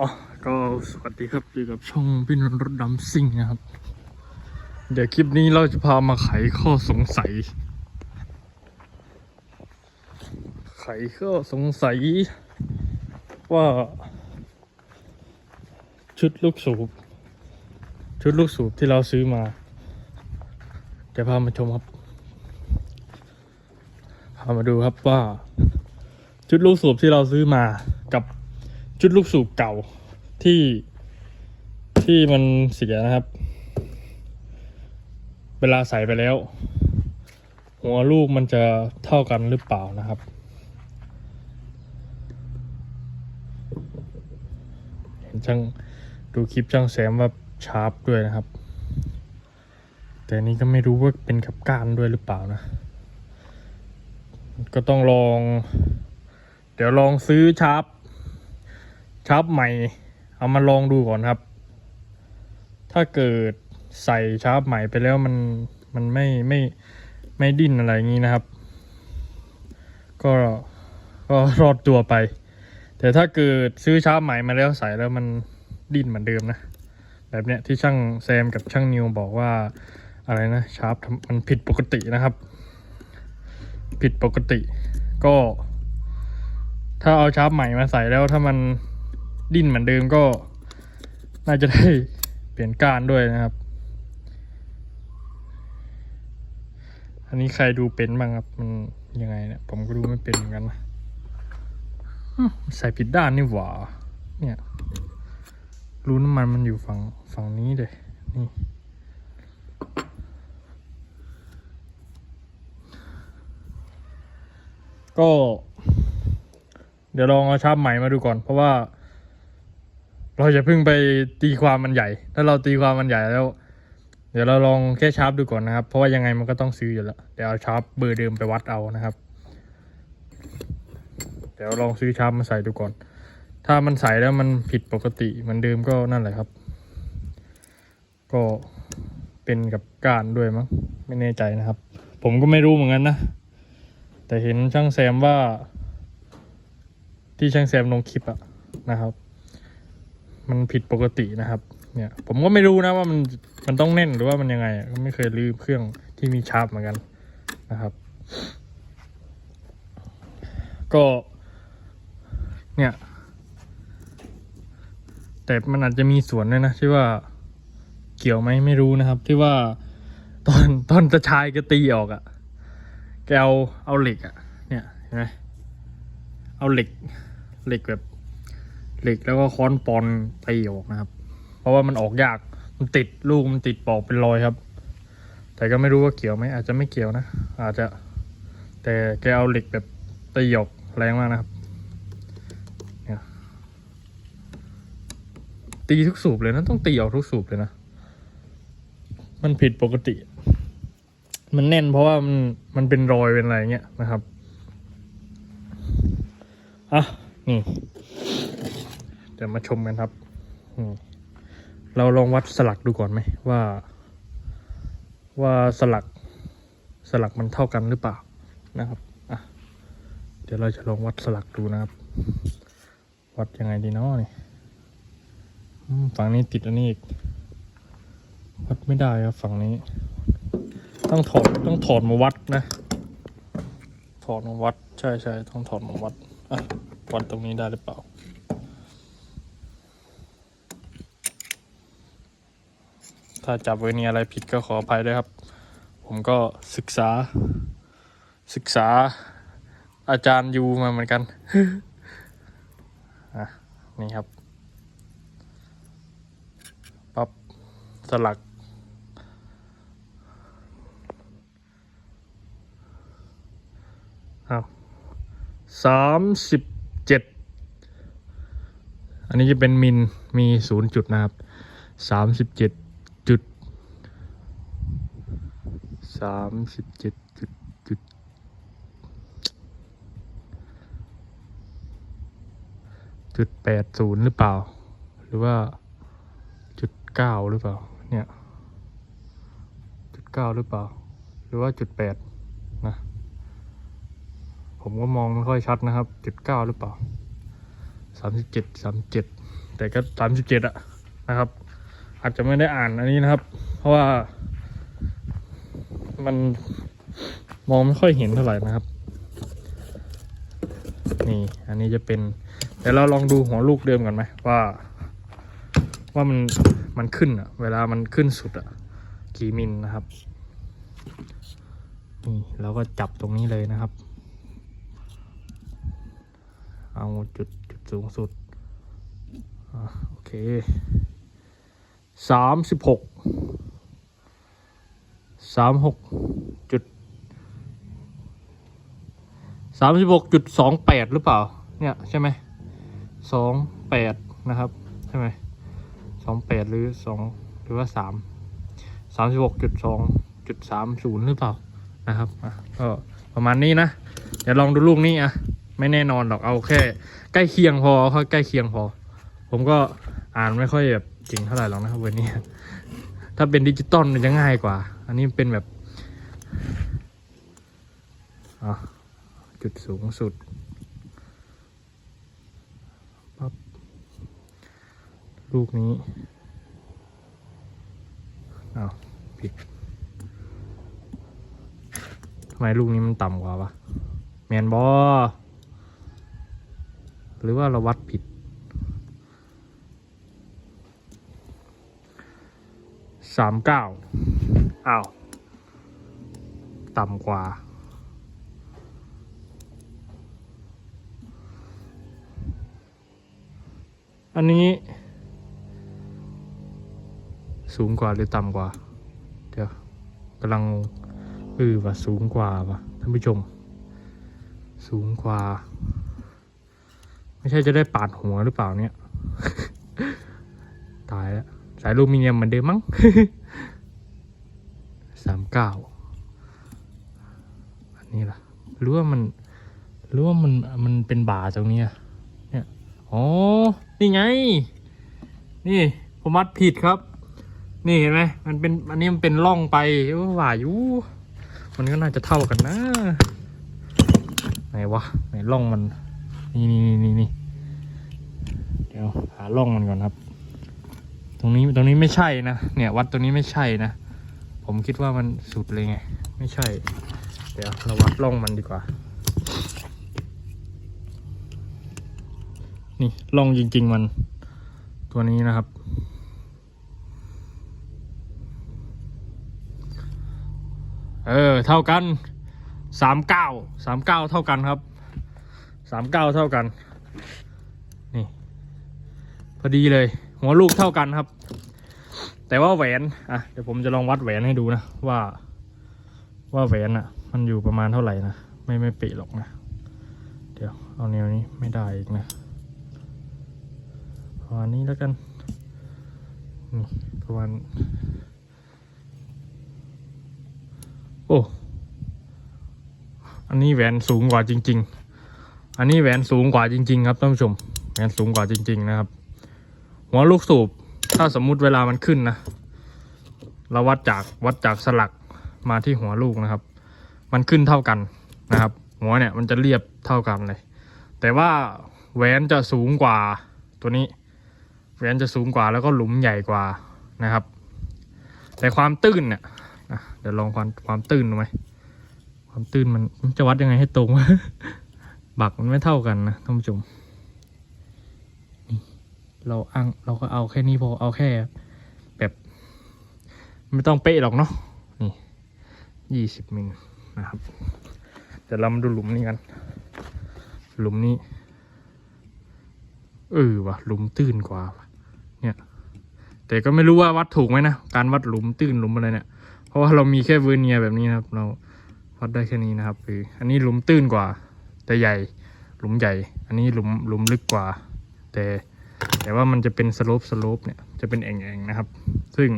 อ๋อก็สวัสดีครับอยู่กับช่องพี่นนท์รถดำซิ่งนะครับ เดี๋ยวคลิปนี้เราจะพามาไขข้อสงสัย ไขข้อสงสัย ว่า ชุดลูกสูบ ชุดลูกสูบที่เราซื้อมาเดี๋ยวพามาชมครับ พามาดูครับว่า ชุดลูกสูบที่เราซื้อมากับ ชุดลูกสูบเก่าที่ที่มันเสียนะครับ เวลาใส่ไปแล้ว หัวลูกมันจะเท่ากันหรือเปล่านะครับ เห็นช่างดูคลิปช่างแซมว่าชาร์ปด้วยนะครับ แต่นี่ก็ไม่รู้ว่าเป็นกับก้านด้วยหรือเปล่านะ ก็ต้องลอง เดี๋ยวลองซื้อชาร์ป ชาร์ปใหม่ เอามาลองดูก่อนครับ ถ้าเกิดใส่ชาร์ปใหม่ไปแล้วมันมันไม่ไม่ไม่ดิ้นอะไรอย่างนี้นะครับ ก็ก็รอดตัวไป แต่ถ้าเกิดซื้อชาร์ปใหม่มาแล้วใส่แล้วมันดิ้นเหมือนเดิมนะ แบบเนี้ยที่ช่างแซมกับช่างนิวบอกว่าอะไรนะชาร์ปมันผิดปกตินะครับ ผิดปกติ ก็ ถ้าเอาชาร์ปใหม่มาใส่แล้วถ้ามัน ดิ้นเหมือนเดิมก็ น่าจะได้เปลี่ยนการด้วยนะครับ อันนี้ใครดูเป็นบ้างครับ มันยังไงเนี่ย ผมก็ดูไม่เป็นเหมือนกันนะใส่ผิดด้านนี่หว่า เนี่ยรูน้ำมันมันอยู่ฝั่งฝั่งนี้เลยนี่ก็ เดี๋ยวลองเอาชาร์ปใหม่มาดูก่อน เพราะว่า เราจะเพิ่งไปตีความมันใหญ่ ถ้าเราตีความมันใหญ่แล้ว เดี๋ยวเราลองแค่ชาร์ปดูก่อนนะครับ เพราะว่ายังไงมันก็ต้องซื้ออยู่แล้ว เดี๋ยวเอาชาร์ปเบอร์เดิมไปวัดเอานะครับ เดี๋ยวลองซื้อชาร์ปมาใส่ดูก่อน ถ้ามันใส่แล้วมันผิดปกติเหมือนเดิมก็นั่นแหละครับ ก็เป็นกับก้านด้วยมั้ง ไม่แน่ใจนะครับ ผมก็ไม่รู้เหมือนกันนะ แต่เห็นช่างแซมว่า ที่ช่างแซมลงคลิปอะนะครับ มันผิดปกตินะครับ เนี่ย ผมก็ไม่รู้นะว่ามันมันต้องแน่นหรือว่ามันยังไงก็ไม่เคยลืมเครื่องที่มีชาร์ปเหมือนกันนะครับ ก็ เนี่ย แต่มันอาจจะมีส่วนด้วยนะที่ว่าเกี่ยวไหมไม่รู้นะครับ ที่ว่าตอนตอนตะชายก็ตีออกอะแกเอาเอาเหล็กอะเนี่ยเห็นไหมเอาเหล็กเหล็กแบบ เหล็กแล้วก็ค้อนปอนตีออกนะครับ เพราะว่ามันออกยากมันติดลูกมันติดปอกเป็นรอยครับ แต่ก็ไม่รู้ว่าเกี่ยวไหมอาจจะไม่เกี่ยวนะ อาจจะ แต่แกเอาเหล็กแบบตีออกแรงมากนะครับเนี่ยตีทุกสูบเลยนะต้องตีออกทุกสูบเลยนะมันผิดปกติ มันแน่นเพราะว่ามันมันเป็นรอยเป็นอะไรเงี้ยนะครับอะนี่ เดี๋ยวมาชมกันครับเราลองวัดสลักดูก่อนไหมว่า ว่าสลักสลักมันเท่ากันหรือเปล่านะครับอะเดี๋ยวเราจะลองวัดสลักดูนะครับ วัดยังไงดีเนาะนี่ฝั่งนี้ติดอันนี้อีกวัดไม่ได้ครับฝั่งนี้ ต้องถอดต้องถอดมาวัดนะ ถอดมาวัดใช่ใช่ต้องถอดมาวัดอะวัดตรงนี้ได้หรือเปล่า ถ้าจับเวอร์เนียอะไรผิดก็ขออภัยด้วยครับ ผมก็ศึกษา ศึกษาอาจารย์ยูมาเหมือนกันนี่ครับปั๊บสลัก สามสิบเจ็ด อันนี้จะเป็นมิลมีศูนย์จุดนะครับสามสิบเจ็ด สามสิบเจ็ดจุดจุดจุดแปดศูนย์หรือเปล่า หรือว่าจุดเก้าหรือเปล่า เนี่ยจุดเก้าหรือเปล่า หรือว่าจุดแปดนะ ผมก็มองไม่ค่อยชัดนะครับจุดเก้าหรือเปล่าสามสิบเจ็ดสามเจ็ดแต่ก็สามสิบเจ็ดอะนะครับ อาจจะไม่ได้อ่านอันนี้นะครับ เพราะว่า มันมองไม่ค่อยเห็นเท่าไหร่นะครับ นี่อันนี้จะเป็นเดี๋ยวเราลองดูหัวลูกเดิมกันไหมว่า ว่ามันมันขึ้นอะเวลามันขึ้นสุดอะกี่มิลนะครับนี่เราก็จับตรงนี้เลยนะครับ เอาจุดจุดสูงสุดอโอเคสามสิบหก สามหกจุดสามสิบหกจุดสองแปดหรือเปล่า เนี่ยใช่ไหมสองแปดนะครับ ใช่ไหมสองแปดหรือสองหรือว่าสามสามสิบหกจุดสองจุดสามศูนย์หรือเปล่านะครับก็ประมาณนี้นะ เดี๋ยวลองดูลูกนี้อะ ไม่แน่นอนหรอกเอาแค่ ใกล้เคียงพอค่อยใกล้เคียงพอ ผมก็อ่านไม่ค่อยแบบจริงเท่าไหร่หรอกนะครับวันนี้ ถ้าเป็นดิจิตอลมันจะง่ายกว่า อันนี้เป็นแบบจุดสูงสุดปั๊บลูกนี้อ้าวผิดทำไมลูกนี้มันต่ำกว่าวะแมนบอหรือว่าเราวัดผิด สามเก้าอ้าว ต่ำกว่า อันนี้ สูงกว่าหรือต่ำกว่า เดี๋ยวกำลังเออว่าสูงกว่าว่ะท่านผู้ชม สูงกว่า ไม่ใช่จะได้ปาดหัวหรือเปล่าเนี่ย ตายแล้ว สายอลูมิเนียมเหมือนเดิมมั้งสามเก้าอันนี้ล่ะรือว่ามันรือว่ามันมันเป็นบาตรงนี้เนี่ยอ๋อนี่ไง นี่ผมวัดผิดครับ นี่เห็นไหมมันเป็นอันนี้มันเป็นร่องไปว่าวาอยู่มันก็น่าจะเท่ากันนะไหนวะไหนร่องมันนี่นี่นี่นี่เดี๋ยวหาร่องมันก่อนครับ รงนี้ตรงนี้ไม่ใช่นะเนี่ย วัดตรงนี้ไม่ใช่นะ ผมคิดว่ามันสุดเลยไง ไม่ใช่ เดี๋ยวเราวัดร่องมันดีกว่า นี่ร่องจริง ๆ มันตัวนี้นะครับ เออ เท่ากันสามเก้าสามเก้าเท่ากันครับสามเก้าเท่ากัน นี่ พอดีเลย หัวลูกเท่ากันครับ แต่ว่าแหวนอะเดี๋ยวผมจะลองวัดแหวนให้ดูนะว่า ว่าแหวนอะ มันอยู่ประมาณเท่าไหร่นะไม่ไม่เป๊ะหรอกนะ เดี๋ยวเอาแนวนี้ไม่ได้อีกนะประมาณนี้แล้วกันนี่ประมาณโอ้อันนี้แหวนสูงกว่าจริง ๆ อันนี้แหวนสูงกว่าจริง ๆ ครับท่านผู้ชมแหวนสูงกว่าจริง ๆ นะครับ หัวลูกสูบ ถ้าสมมุติเวลามันขึ้นนะเราวัดจากวัดจากสลักมาที่หัวลูกนะครับ มันขึ้นเท่ากันนะครับ หัวเนี่ยมันจะเรียบเท่ากันเลย แต่ว่าแหวนจะสูงกว่าตัวนี้ แหวนจะสูงกว่าแล้วก็หลุมใหญ่กว่านะครับ แต่ความตื้นเนี่ยเดี๋ยวลองความความตื้นดูไหมความตื้นมันจะวัดยังไงให้ตรงบักมันไม่เท่ากันนะท่านผู้ชม เราอ้างเราก็เอาแค่นี้พอเอาแค่แบบ ไม่ต้องเป๊ะหรอกเนาะนี่ยี่สิบมิลนะครับเดี๋ยวเรามาดูหลุมนี้กันหลุมนี้เออว่ะหลุมตื้นกว่า เนี่ย แต่ก็ไม่รู้ว่าวัดถูกไหมนะการวัดหลุมตื้นหลุมอะไรเนี่ย เพราะว่าเรามีแค่เวอร์เนียแบบนี้นะครับ เราวัดได้แค่นี้นะครับคืออันนี้หลุมตื้นกว่า แต่ใหญ่หลุมใหญ่ อันนี้หลุมหลุมลึกกว่า แต่ แต่ว่ามันจะเป็นสโลปสโลปเนี่ยจะเป็นแอ่งๆนะครับ ซึ่ง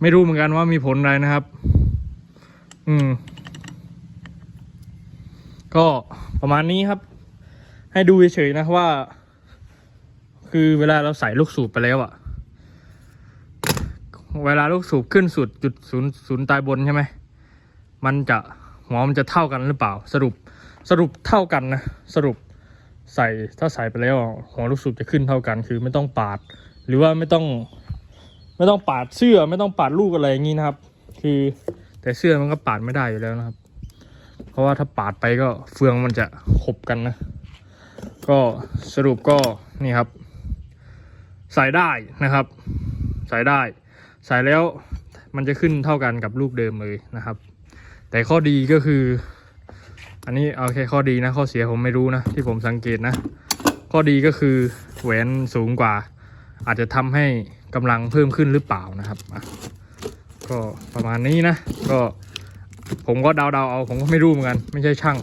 ไม่รู้เหมือนกันว่ามีผลอะไรนะครับ อืม ก็ประมาณนี้ครับ ให้ดูเฉยๆนะว่า คือเวลาเราใส่ลูกสูบไปแล้วอะเวลาลูกสูบขึ้นสุดจุดศูนย์ศูนย์ตายบนใช่ไหม มันจะหัวมันจะเท่ากันหรือเปล่า สรุปสรุปเท่ากันนะ สรุป ใส่ถ้าใส่ไปแล้วอะหัวลูกสูบจะขึ้นเท่ากัน คือไม่ต้องปาด หรือว่าไม่ต้อง ไม่ต้องปาดเสื้อไม่ต้องปาดลูกอะไรอย่างนี้นะครับ คือแต่เสื้อมันก็ปาดไม่ได้อยู่แล้วนะครับ เพราะว่าถ้าปาดไปก็เฟืองมันจะขบกันนะ ก็สรุปก็นี่ครับ ใส่ได้นะครับ ใส่ได้ ใส่แล้วมันจะขึ้นเท่ากันกับลูกเดิมเลยนะครับ แต่ข้อดีก็คือ อันนี้เอาแค่ข้อดีนะ ข้อเสียผมไม่รู้นะ ที่ผมสังเกตนะ ข้อดีก็คือแหวนสูงกว่า อาจจะทำให้กำลังเพิ่มขึ้นหรือเปล่านะครับก็ประมาณนี้นะ ก็ผมก็เดาๆเอาผมก็ไม่รู้เหมือนกัน ไม่ใช่ช่าง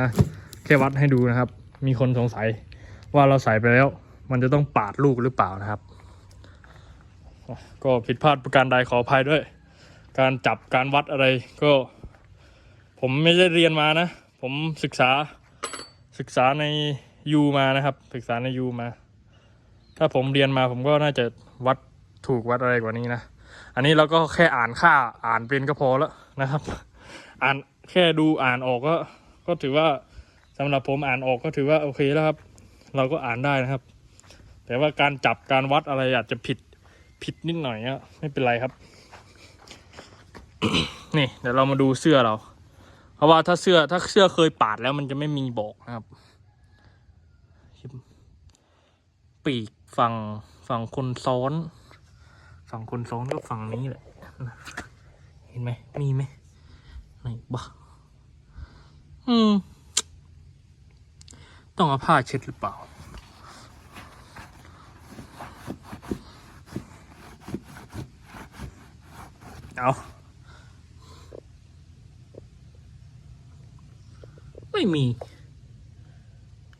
นะแค่วัดให้ดูนะครับ มีคนสงสัยว่าเราใส่ไปแล้ว มันจะต้องปาดลูกหรือเปล่านะครับ ก็ผิดพลาดประการใดขออภัยด้วย การจับการวัดอะไรก็ ผมไม่ได้เรียนมานะ ผมศึกษาศึกษาในยูมานะครับ ศึกษาในยูมา ถ้าผมเรียนมาผมก็น่าจะวัดถูกวัดอะไรกว่านี้นะ อันนี้เราก็แค่อ่านค่าอ่านเป็นก็พอแล้วนะครับ อ่านแค่ดูอ่านออกก็ ก็ถือว่าสำหรับผมอ่านออกก็ถือว่าโอเคแล้วครับ เราก็อ่านได้นะครับ แต่ว่าการจับการวัดอะไรอาจจะผิดผิดนิดหน่อยก็ไม่เป็นไรครับ นี่เดี๋ยวเรามาดูเสื้อเรา เพราะว่าถ้าเสื้อถ้าเสื้อเคยปาดแล้วมันจะไม่มีบอกนะครับ ปีกฝั่งฝั่งคนซ้อน ฝั่งคนซ้อนก็ฝั่งนี้แหละ เห็นไหมมีไหมไหนบ้าอืม ต้องเอาผ้าเช็ดหรือเปล่าเอา ไม่มี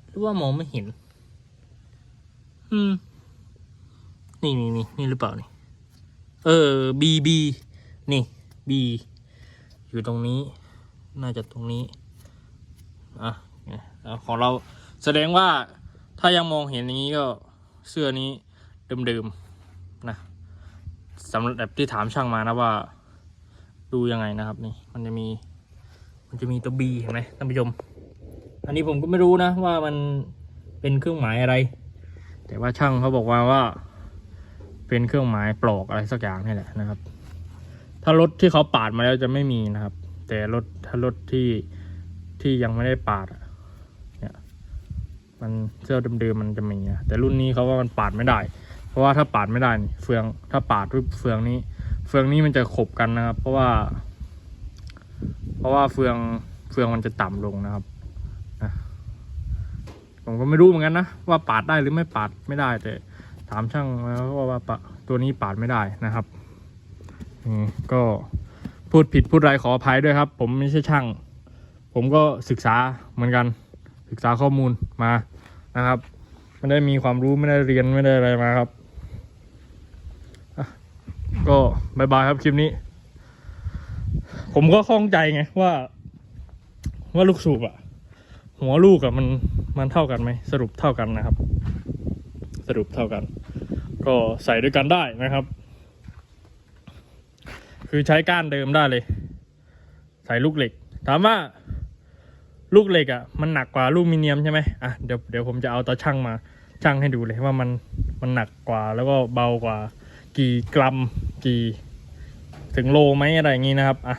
หรือว่ามองไม่เห็น อืม นี่นี่นี่นี่หรือเปล่านี่ เออบีบีนี่บีอยู่ตรงนี้ น่าจะตรงนี้ อะของเราแสดงว่าถ้ายังมองเห็นอย่างนี้ก็เสื้อนี้เดิมๆนะสำหรับที่ถามช่างมานะว่า ดูยังไงนะครับนี่ มันจะมี มันจะมีตัวบีเห็นไหมท่านผู้ชม อันนี้ผมก็ไม่รู้นะว่ามันเป็นเครื่องหมายอะไร แต่ว่าช่างเขาบอกว่าว่า เป็นเครื่องหมายปลอกอะไรสักอย่างนี่แหละนะครับ ถ้ารถที่เขาปาดมาแล้วจะไม่มีนะครับ แต่รถถ้ารถที่ที่ยังไม่ได้ปาดเนี่ยมันเสื้อเดิมๆมันจะมีนะแต่รุ่นนี้เขาว่ามันปาดไม่ได้ เพราะว่าถ้าปาดไม่ได้นี่เฟืองถ้าปาดปุ๊บเฟืองนี้ เฟืองนี้มันจะขบกันนะครับ เพราะว่า เพราะว่าเฟืองเฟืองมันจะต่ำลงนะครับนะผมก็ไม่รู้เหมือนกันนะว่าปาดได้หรือไม่ปาดไม่ได้แต่ถามช่างแล้วว่าว่าปะตัวนี้ปาดไม่ได้นะครับก็พูดผิดพูดไรขออภัยด้วยครับ ผมไม่ใช่ช่าง ผมก็ศึกษาเหมือนกันศึกษาข้อมูลมานะครับไม่ได้มีความรู้ไม่ได้เรียนไม่ได้อะไรมาครับก็บายบายครับคลิปนี้ ผมก็ข้องใจไงว่า ว่าลูกสูบอะหัวลูกอะมันมันเท่ากันไหมสรุปเท่ากันนะครับ สรุปเท่ากัน ก็ใส่ด้วยกันได้นะครับ คือใช้ก้านเดิมได้เลย ใส่ลูกเหล็ก ถามว่า ลูกเหล็กอะมันหนักกว่าลูกมิเนียมใช่ไหมอะเดี๋ยวเดี๋ยวผมจะเอาตาช่างมาช่างให้ดูเลยว่ามันมันหนักกว่าแล้วก็เบากว่า กี่กรัมกี่ถึงโลไหมอะไรอย่างนี้นะครับอะ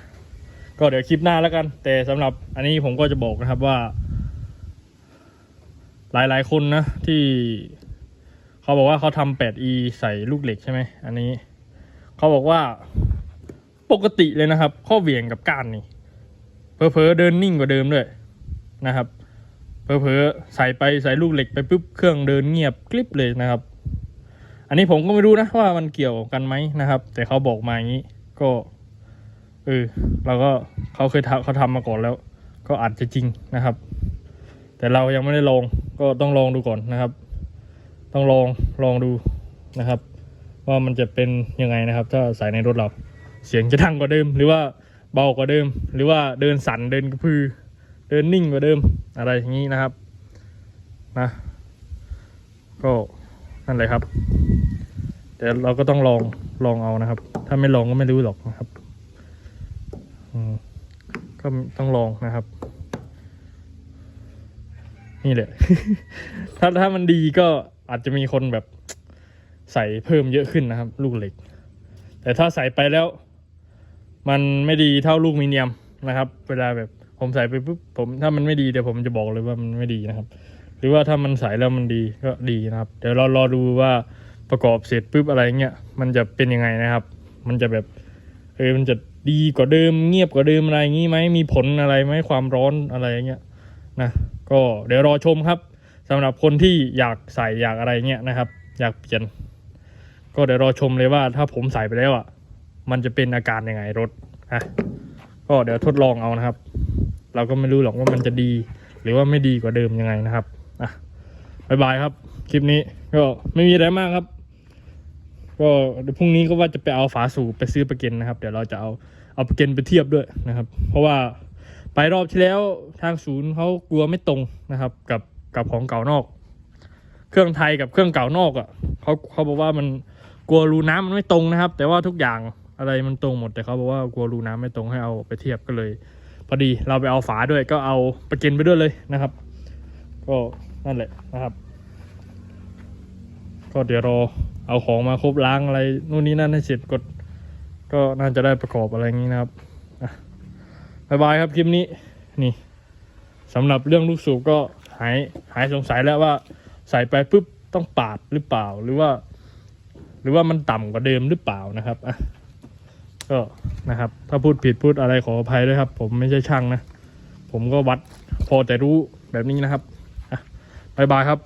ก็เดี๋ยวคลิปหน้าแล้วกัน แต่สำหรับอันนี้ผมก็จะบอกนะครับว่า หลายๆคนนะที่เขาบอกว่าเขาทำ 8e ใส่ลูกเหล็กใช่ไหมอันนี้ เขาบอกว่าปกติเลยนะครับ ข้อเหวี่ยงกับก้านนี่เพอๆเดินนิ่งกว่าเดิมด้วยนะครับเพอๆใส่ไปใส่ลูกเหล็กไปปุ๊บเครื่องเดินเงียบกริบเลยนะครับ อันนี้ผมก็ไม่รู้นะว่ามันเกี่ยวกันไหมนะครับ แต่เขาบอกมาอย่างนี้ก็ เออเราก็เขาเคยทำเขาทำมาก่อนแล้ว ก็อาจจะจริงนะครับ แต่เรายังไม่ได้ลองก็ต้องลองดูก่อนนะครับ ต้องลองลองดูนะครับ ว่ามันจะเป็นยังไงนะครับ ถ้าใส่ในรถเราเสียงจะดังกว่าเดิม หรือว่าเบากว่าเดิม หรือว่าเดินสั่นเดินกระพือ เดินนิ่งกว่าเดิมอะไรอย่างนี้นะครับนะก็นั่นแหละครับ แต่เราก็ต้องลองลองเอานะครับ ถ้าไม่ลองก็ไม่รู้หรอกนะครับ ก็ต้องลองนะครับ นี่แหละ ถ้าถ้ามันดีก็อาจจะมีคนแบบใส่เพิ่มเยอะขึ้นนะครับ ลูกเหล็ก แต่ถ้าใส่ไปแล้ว มันไม่ดีเท่าลูกมีเนียมนะครับ เวลาแบบผมใส่ไปปุ๊บผมถ้ามันไม่ดีเดี๋ยวผมจะบอกเลยว่ามันไม่ดีนะครับ หรือว่าถ้ามันใส่แล้วมันดีก็ดีนะครับ เดี๋ยวเรารอดูว่าประกอบเสร็จปุ๊บอะไรเงี้ยมันจะเป็นยังไงนะครับ มันจะแบบเออมันจะ ดีกว่าเดิมเงียบกว่าเดิมอะไรอย่างงี้ไหมมีผลอะไรไหมความร้อนอะไรเงี้ยนะก็เดี๋ยวรอชมครับสำหรับคนที่อยากใส่อยากอะไรเงี้ยนะครับ อยากเปลี่ยน ก็เดี๋ยวรอชมเลยว่าถ้าผมใส่ไปแล้วอะ มันจะเป็นอาการยังไงรถอะก็เดี๋ยวทดลองเอานะครับ เราก็ไม่รู้หรอกว่ามันจะดี หรือว่าไม่ดีกว่าเดิมยังไงนะครับอะบายบายครับ คลิปนี้ก็ไม่มีอะไรมากครับ ก็เดี๋ยวพรุ่งนี้ก็ว่าจะไปเอาฝาสูบไปซื้อประกันนะครับ เดี๋ยวเราจะเอา เอาประกันไปเทียบด้วยนะครับ เพราะว่าไปรอบที่แล้วทางศูนย์เขากลัวไม่ตรงนะครับ กับกับของเก่านอก เครื่องไทยกับเครื่องเก่านอกอะเขาเขาบอกว่ามันกลัวรูน้ำมันไม่ตรงนะครับ แต่ว่าทุกอย่างอะไรมันตรงหมดแต่เขาบอกว่ากลัวรูน้ำไม่ตรงให้เอาไปเทียบก็เลย พอดีเราไปเอาฝาด้วยก็เอาประกันไปด้วยเลยนะครับ ก็นั่นแหละนะครับ ก็เดี๋ยวรอเอาของมาครบล้างอะไรนู่นนี่นั่นให้เสร็จกด ก็น่าจะได้ประกอบอะไรอย่างนี้นะครับบายบายครับคลิปนี้นี่สำหรับเรื่องลูกสูบก็หายหายสงสัยแล้วว่าใส่ไปปุ๊บต้องปาดหรือเปล่าหรือว่า หรือว่ามันต่ำกว่าเดิมหรือเปล่านะครับอะก็นะครับ ถ้าพูดผิดพูดอะไรขออภัยด้วยครับ ผมไม่ใช่ช่างนะ ผมก็วัดพอแต่รู้แบบนี้นะครับอะบายบายครับ